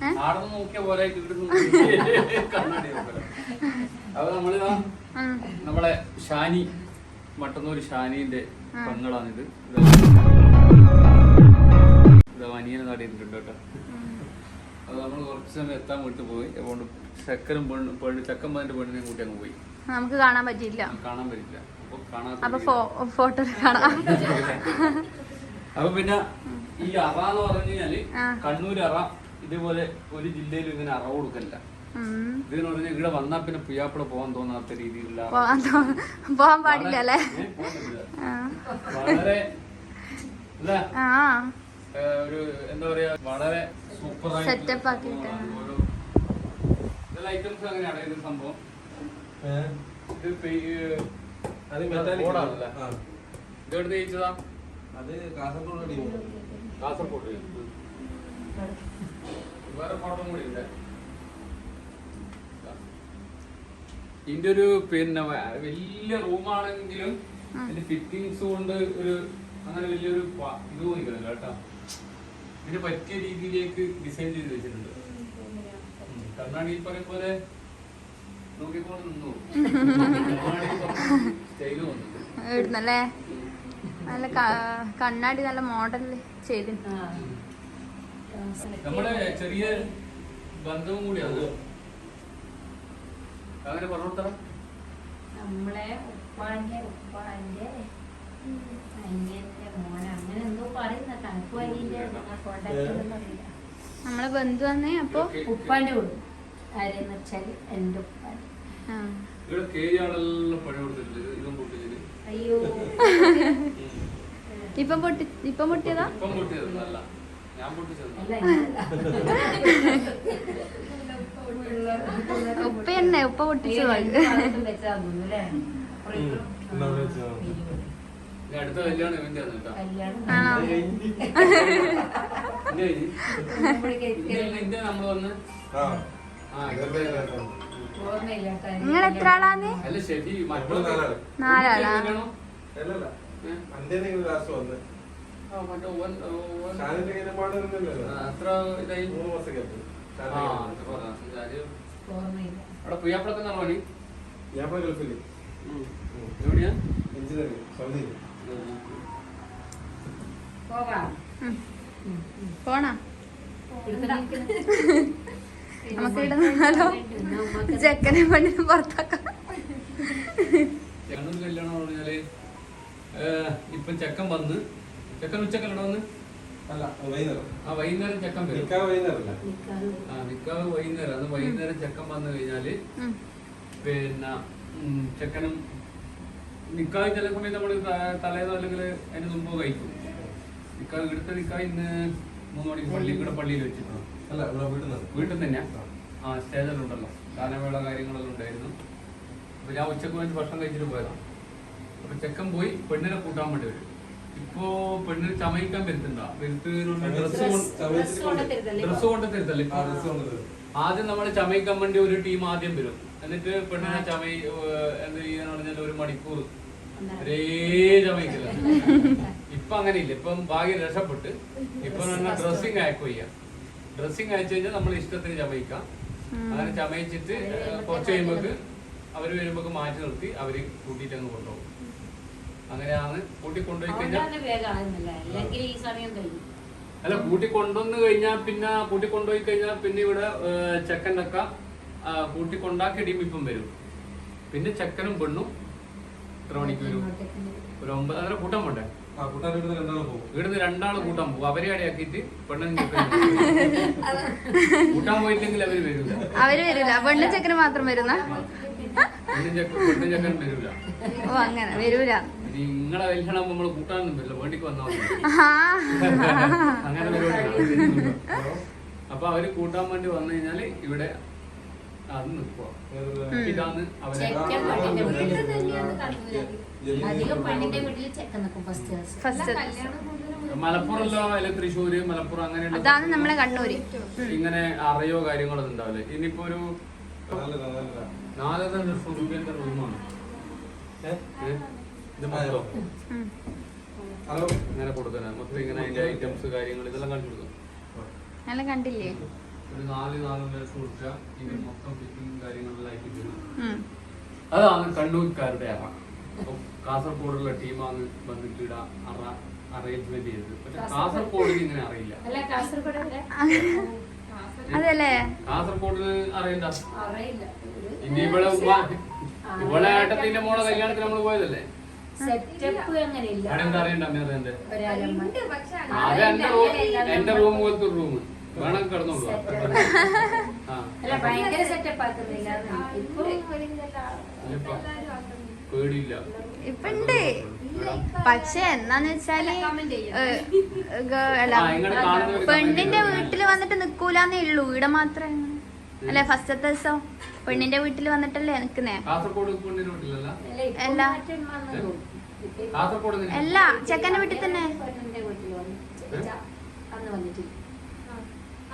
നോക്കിയ പോലെ. അപ്പൊ നമ്മൾ നമ്മളെ ഷാനി മട്ടന്നൂർ ഷാനിന്റെ പെങ്ങളാണിത്. വനിയനെ അനിയനെ നാട്ടിയിട്ടുണ്ട് കേട്ടോ. അത് നമ്മൾ കുറച്ച് സമയം എത്താൻ വീട്ടിൽ പോയി. അതുകൊണ്ട് ചക്കരും പെണ്ണ് പെണ്ണ് ചക്കം പതിന്റെ പെണ്ണിനെ കൂട്ടി അങ്ങ് പോയി. നമുക്ക് കാണാൻ പറ്റില്ല കാണാൻ പറ്റില്ല അപ്പൊ ഫോട്ടോ കാണാം. അപ്പൊ പിന്നെ ഈ അറ എന്ന് പറഞ്ഞു കഴിഞ്ഞാൽ കണ്ണൂർ അറ. ഇതുപോലെ ഒരു ജില്ലയിലും ഇങ്ങനെ അറവ് കൊടുക്കല്ല. ഇതെന്ന് പറഞ്ഞാൽ ഇവിടെ വന്നാ പിന്നെ പുയ്യാപ്പിള പോവാൻ തോന്നാത്ത രീതിയിലുള്ള. പോവാൻ പാടില്ല അല്ലേ? പോകാൻ. വളരെ അല്ല? ആ. ഒരു എന്താ പറയാ വളരെ സൂപ്പർ സെറ്റപ്പ് ആക്കിയിട്ട്. ഇതെല്ലാം ഐറ്റംസ് അങ്ങനെയാണ് ഇത് സംഭവം. ഇതെവിടെ ജയിച്ചതാ അത് കാസർഗോഡ് കാസർഗോഡ് വേറെ മോഡലും കൂടി ഉണ്ട്. ഇതിന്റെ ഒരു പിന്നെ വലിയ റൂമാണെങ്കിലും അതിന്റെ ഫിറ്റിങ്സ് കൊണ്ട് ഒരു അങ്ങനെ വലിയൊരു ഇത് തോന്നിക്കുന്നില്ല കേട്ടോ. ഇതിന് പറ്റിയ രീതിയിലേക്ക് ഡിസൈൻ ചെയ്ത് വെച്ചിട്ടുണ്ട്. കർണാടകയിൽ പറയും പോലെ നോക്കിക്കൊണ്ട് നിന്നു. സ്റ്റൈൽ നല്ല കണ്ണാടി നല്ല മോഡൽ ചെയ്ത് നമ്മുടെ ചെറിയ ബന്ധവും കൂടിയാണ് അങ്ങനെ പറഞ്ഞോട്ടാ നമ്മളെ ഉപ്പാന്റെ ഉപ്പാന്റെ അനിയന്റെ മോനെ അങ്ങനെ എന്തോ പറയുന്ന നമ്മളെ ബന്ധു വന്നേ അപ്പൊ ഉപ്പാന്റെ ആരെന്ന് വെച്ചാൽ എന്റെ അയ്യോ. ഇപ്പം പൊട്ടി ഇപ്പം പൊട്ടിയതാ? ഇപ്പം ഇങ്ങനല്ല. ഉപ്പ തന്നെ ഉപ്പ പൊട്ടിച്ചു അടുത്ത കല്യാണം ഇവന്റെ ആണ് നമ്മൾ വന്ന്. നിങ്ങൾ എത്ര ആളാന്ന്? അല്ല ശരി നമ്മൾ നാലാൾ. ഇതായി. അത്ര അവിടെ പണി? എവിടെയാ? എഞ്ചിനീയറിംഗ്. പോണാ? നമുക്ക് ചെക്കനെ പുറത്താക്കാം. കല്യാണം പറഞ്ഞാൽ ഇപ്പം ചെക്കൻ വന്ന് ചെക്കൻ ഉച്ചയ്ക്ക് ഇടണമെന്ന് അല്ല വൈകുന്നേരം. ആ വൈകുന്നേരം ചെക്കൻ വരും. നിക്കാതെ ആ നിക്കാവ് വൈകുന്നേരം. അത് വൈകുന്നേരം ചെക്കൻ വന്നു കഴിഞ്ഞാൽ. പിന്നെ ചെക്കനും നിക്കാവ് ചില സമയം നമ്മൾ തലേന്നോ അല്ലെങ്കിൽ അതിന് മുമ്പോ കഴിക്കും. നിക്കാവ് ഇവിടുത്തെ നിക്കാവ് ഇന്ന് മൂന്ന് മണിക്ക് പള്ളി ഇവിടെ പള്ളിയിൽ വെച്ചിട്ടുണ്ട് അല്ല ഇവിടെ വീട്ടിൽ നിന്ന്. വീട്ടിൽ തന്നെയാ? ആ സ്റ്റേജിലുണ്ടല്ലോ ഗാനമേള കാര്യങ്ങളെല്ലാം ഉണ്ടായിരുന്നു. അപ്പൊ ഞാൻ ഉച്ചയ്ക്ക് വേണ്ടി ഭക്ഷണം കഴിച്ചിട്ട് പോയതാണ് അപ്പൊ ചെക്കൻ പോയി പെണ്ണിനെ കൂട്ടാൻ വേണ്ടി വരും. ഇപ്പോ പെണ്ണിനെ ചമയിക്കാൻ വരുത്തുണ്ടോ വരുത്ത് ഡ്രസ് കൊണ്ട് തരുത്തല്ലേ ആദ്യം നമ്മൾ ചമയിക്കാൻ വേണ്ടി ഒരു ടീം ആദ്യം വരും. എന്നിട്ട് പെണ്ണിനെ ചമയി എന്ത് ചെയ്യാന്ന് പറഞ്ഞാൽ ഒരു മണിക്കൂർ ഒരേ ചമയിക്കില്ല ഇപ്പൊ അങ്ങനെയില്ല. ഇപ്പം ഭാഗ്യം രക്ഷപ്പെട്ട്. ഇപ്പൊ ഡ്രസ്സിങ് അയക്കുക ചെയ്യാം ഡ്രസ്സിങ് അയച്ചു കഴിഞ്ഞാൽ നമ്മൾ ഇഷ്ടത്തിന് ചമയിക്കാം. അങ്ങനെ ചമയിച്ചിട്ട് കുറച്ച് കഴിയുമ്പോക്ക് അവർ വരുമ്പോ മാറ്റി നിർത്തി അവർ കൂട്ടിയിട്ട് അങ്ങ് കൊണ്ടുപോകും. അങ്ങനെയാണ് കൂട്ടി കൊണ്ടുപോയി കഴിഞ്ഞാൽ അല്ല കൂട്ടി കൊണ്ടുവന്ന് കഴിഞ്ഞാൽ പിന്നെ കൂട്ടി കൊണ്ടുപോയി കഴിഞ്ഞാൽ പിന്നെ ഇവിടെ ചെക്കനൊക്കെ ആ, കൂട്ടി കൊണ്ടാക്കി ടീം ഇപ്പം വരും. പിന്നെ ചെക്കനും പെണ്ണും എത്ര മണിക്ക് വരും? ഒരു ഒമ്പത് അങ്ങനെ കൂട്ടാൻ പോട്ടെ ഇവിടുന്ന് രണ്ടാൾ കൂട്ടാൻ പോകും. അവരെ അടയാക്കിട്ട് പെണ്ണും ചെക്കനും കൂട്ടാൻ പോയില്ലെങ്കിൽ അവർ വരില്ല അവർ വരില്ല പെണ്ണും ചെക്കന് മാത്രം വരുന്ന? പെണ്ണും ചെക്കൻ പെണ്ണും ചെക്കനും വരില്ല ഓ അങ്ങനെ. വരൂല. നിങ്ങളെ കല്യാണം നമ്മൾ കൂട്ടാനൊന്നും പറ്റില്ല വേണ്ടിക്ക് വന്നാൽ ആ. അങ്ങനെ. അപ്പൊ അവർ കൂട്ടാൻ വേണ്ടി വന്നു കഴിഞ്ഞാൽ ഇവിടെ അത് നിൽക്കുക ഇതാണ് അവരെ മലപ്പുറമല്ലോ അല്ലെ തൃശ്ശൂര് മലപ്പുറം അങ്ങനെയുള്ള ഇങ്ങനെ അറിയോ കാര്യങ്ങളൊന്നും ഉണ്ടാവില്ല. ഇനിയിപ്പോ ഒരു നാലര ലക്ഷം റൂമാണ്. ഏ? ഇത് മൊത്തം. ഇങ്ങനെ കൊടുക്കുന്നത് മൊത്തം ഇങ്ങനെ അതിന്റെ ഐറ്റംസ് കാര്യങ്ങൾ ഇതെല്ലാം കാണിച്ചു കൊടുക്കും. നല്ല കണ്ടില്ലേ? ഒരു നാല് നാല് കൊടുക്കുക മൊത്തം ഫിറ്റിംഗ്. അതാണ് കണ്ണൂർക്കാരുടെ അറ. കാസർഗോഡുള്ള ടീമാണ് വന്നിട്ട് അറ അറേഞ്ച്മെന്റ് ചെയ്തത്. പക്ഷെ കാസർഗോഡിൽ ഇങ്ങനെ അറിയില്ല. അല്ല കാസർഗോഡ്? അതല്ലേ? അറിയണ്ട. ഇനി ഇവിടെ ഇവിടെ ആട്ടത്തിന്റെ ഏട്ടത്തിന്റെ മോളെ കല്യാണത്തിന് നമ്മൾ പോയതല്ലേ? സെറ്റപ്പ് അങ്ങനെ ഇല്ല അവിടെ അറിയണ്ട അമ്മ അതെന്റെ ഒരാളമ്മ. അത് എന്റെ റൂം എന്റെ റൂം പോലത്തെ റൂം. വേണം കിടന്നോളൂ ആ. അല്ല ഭയങ്കര സെറ്റപ്പ് ആക്കുന്നില്ല. പേടിയില്ല. ഇപ്പൊ ഉണ്ട് പക്ഷെ എന്നാന്ന് വെച്ചാൽ അല്ല പെണ്ണിന്റെ വീട്ടിൽ വന്നിട്ട് നിക്കൂലെന്നേ ഉള്ളൂ. ഇവിടെ മാത്രം അല്ലെ ഫസ്റ്റത്തെ ദിവസം പെണ്ണിന്റെ വീട്ടിൽ വന്നിട്ടല്ലേ നിക്കുന്നേ? അല്ല. അല്ല. ചെക്കന്റെ വീട്ടിൽ തന്നെ.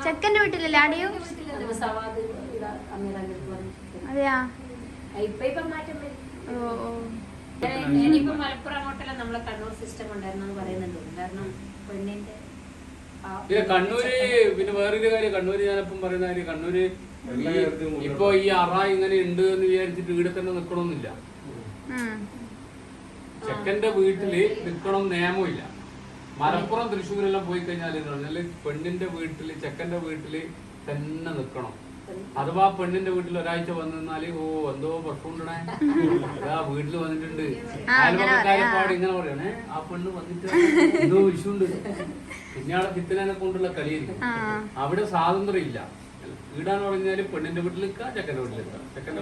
ചെക്കന്റെ വീട്ടിലല്ലേ ആടിയോ. അതെയാ? ഓ ഓ. ഇനിയിപ്പോ മലപ്പുറം അങ്ങോട്ടല്ല നമ്മളെ കണ്ണൂർ സിസ്റ്റം ഉണ്ടായിരുന്നു പറയുന്നുണ്ട്. കാരണം പെണ്ണിന്റെ പിന്നെ കണ്ണൂര് പിന്നെ വേറൊരു കാര്യം കണ്ണൂര് ഞാനിപ്പം പറയുന്ന കാര്യം കണ്ണൂര് ഇപ്പൊ ഈ അറ ഇങ്ങനെ ഉണ്ട് എന്ന് വിചാരിച്ചിട്ട് ഇവിടെ തന്നെ നിക്കണമെന്നില്ല. ചെക്കന്റെ വീട്ടിൽ നിക്കണം നിയമമില്ല മലപ്പുറം തൃശ്ശൂരെല്ലാം പോയി കഴിഞ്ഞാൽ പറഞ്ഞാൽ പെണ്ണിന്റെ വീട്ടിൽ ചെക്കന്റെ വീട്ടിൽ തന്നെ നിക്കണം. അഥവാ പെണ്ണിന്റെ വീട്ടിൽ ഒരാഴ്ച വന്നു നിന്നാൽ ഓ എന്തോ പ്രശ്നമുണ്ടേ ആ വീട്ടിൽ വന്നിട്ടുണ്ട് അയൽവക്കാരെപ്പാട് ഇങ്ങനെ പറയണേ ആ പെണ്ണ് വന്നിട്ട് എന്തോ വിഷുണ്ട് പിന്നെ ആളെ പിത്തനെ കൊണ്ടുള്ള കളിയായിരിക്കും. ആ. അവിടെ സ്വാതന്ത്ര്യം ഇല്ല വീടാന്ന് പറഞ്ഞാൽ പെണ്ണിന്റെ വീട്ടിലേക്കാ ചെക്കന്റെ വീട്ടിൽ നിൽക്കാം ചെക്കന്റെ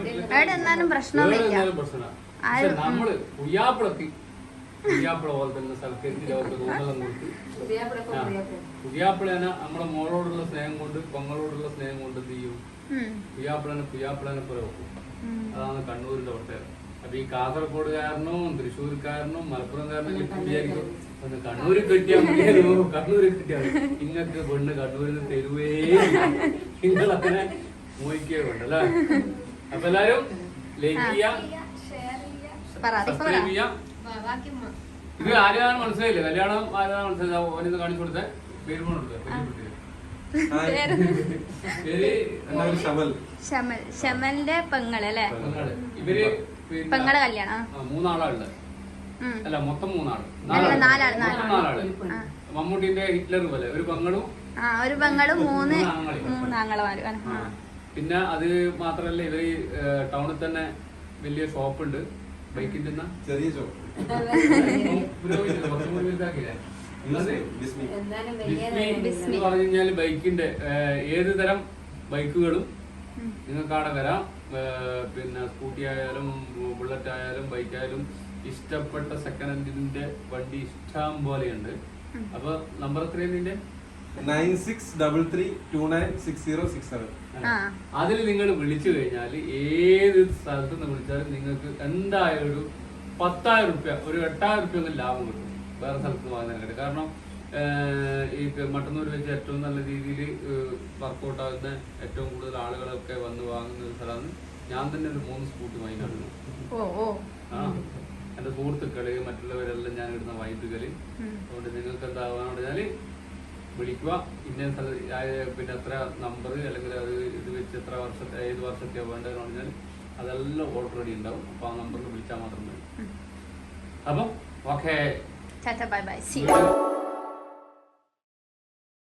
പ്രശ്നമില്ല. പക്ഷെ നമ്മൾ പുയ്യാപ്പിളക്ക് പുയ്യാപ്പിള പോലെ തന്നെ സൽക്കരിച്ച് അവർക്ക് റൂമെല്ലാം കൊടുത്ത്. പുയ്യാപ്പിളനെ നമ്മളെ മോളോടുള്ള സ്നേഹം കൊണ്ട് പൊങ്ങളോടുള്ള സ്നേഹം കൊണ്ട് എന്ത് ചെയ്യും. പുയ്യാപ്പിളനെ പുയ്യാപ്പിളനെ പോലെ വെക്കും. അതാണ് കണ്ണൂരിന്റെ പ്രത്യേകത അപ്പൊ ഈ കാസർഗോഡുകാരനും തൃശ്ശൂർക്കാരനും മലപ്പുറംകാരനും വിചാരിക്കും ഒന്ന് കണ്ണൂര് കിട്ടിയാൽ മതിയായിരുന്നു കണ്ണൂര് കിട്ടിയാൽ നിങ്ങൾക്ക് പെണ്ണ് കണ്ണൂരിൽ നിന്ന് തരുവേ നിങ്ങൾ അങ്ങനെ മോഹിക്കുകയോ ഉണ്ടല്ലേ അപ്പൊ എല്ലാരും ലൈക്ക് ചെയ്യാം. ഇത് ആരെയാണ് മനസ്സിലായില്ലേ? കല്യാണം ആരാണ് മനസ്സിലായി ഓനിന്ന് കാണിച്ചു കൊടുത്തേ. പേര് കൊടുത്തേ പേര് എന്റെ പേര് ശമൽ. ഷമൽ ഷമലിന്റെ പെങ്ങൾ. അല്ലേ പെങ്ങൾ. ഇവർ പിന്നെ- പെങ്ങളെ കല്യാണം. ഉം. അല്ല മൊത്തം മൂന്നാൾ. നാലാൾ, മമ്മൂട്ടിന്റെ ഹിറ്റ്ലർ പോലെ ഒരു പെങ്ങളും ആ ഒരു പെങ്ങളും മൂന്ന്. മൂന്നാങ്ങളമാരും. പിന്നെ അത് മാത്രല്ല ഇവർ ടൗണിൽ തന്നെ വലിയ ഷോപ്പ് ഉണ്ട് ബൈക്കിന്റെ? ചെറിയ ഷോപ്പ്. എന്ന് പറഞ്ഞു കഴിഞ്ഞാൽ ബൈക്കിന്റെ ഏഹ്, ഏത് തരം ബൈക്കുകളും നിങ്ങൾക്ക് അവിടെ വരാം. പിന്നെ സ്കൂട്ടി ആയാലും ബുള്ളറ്റ് ആയാലും ബൈക്ക് ആയാലും ഇഷ്ടപ്പെട്ട സെക്കൻഡ് ഹാൻഡിന്റെ വണ്ടി ഇഷ്ടം പോലെയുണ്ട് അപ്പൊ നമ്പർ എത്രയാണ് നിന്റെ nine six double three two nine six zero six seven അതിൽ നിങ്ങൾ വിളിച്ചു കഴിഞ്ഞാൽ ഏത് സ്ഥലത്ത് നിന്ന് വിളിച്ചാലും നിങ്ങൾക്ക് എന്തായാലും ഒരു പത്തായിരം റുപ്യ ഒരു എട്ടായിരം റുപ്യ ഒന്നും ലാഭം കിട്ടും. വേറെ സ്ഥലത്ത് നിന്ന് വാങ്ങുന്നതിനായിട്ട് കാരണം ഈ മട്ടന്നൂർ വെച്ച് ഏറ്റവും നല്ല രീതിയിൽ വർക്കൗട്ട് ആകുന്ന ഏറ്റവും കൂടുതൽ ആളുകളൊക്കെ വന്ന് വാങ്ങുന്ന ഒരു സ്ഥലമാണ്. ഞാൻ തന്നെ ഒരു മൂന്ന് സ്കൂട്ടി വാങ്ങി ഓ ഓ. ആ. എന്റെ സുഹൃത്തുക്കൾ മറ്റുള്ളവരെല്ലാം ഞാൻ ഇടുന്ന വൈദ്യുകൾ. അതുകൊണ്ട് നിങ്ങൾക്ക് എന്താവാന്ന് പറഞ്ഞാൽ വിളിക്കുക. ഇന്ന പിന്നെ എത്ര നമ്പർ അല്ലെങ്കിൽ അത് ഇത് വെച്ച് എത്ര വർഷത്തെ ഏത് വർഷത്തെയോ വേണ്ടതെന്ന് പറഞ്ഞാൽ അതെല്ലാം ഓൾറെഡി ഉണ്ടാവും. അപ്പൊ ആ നമ്പറിൽ വിളിച്ചാൽ മാത്രം മതി. അപ്പം ഓക്കെ ബൈ ബൈ. സി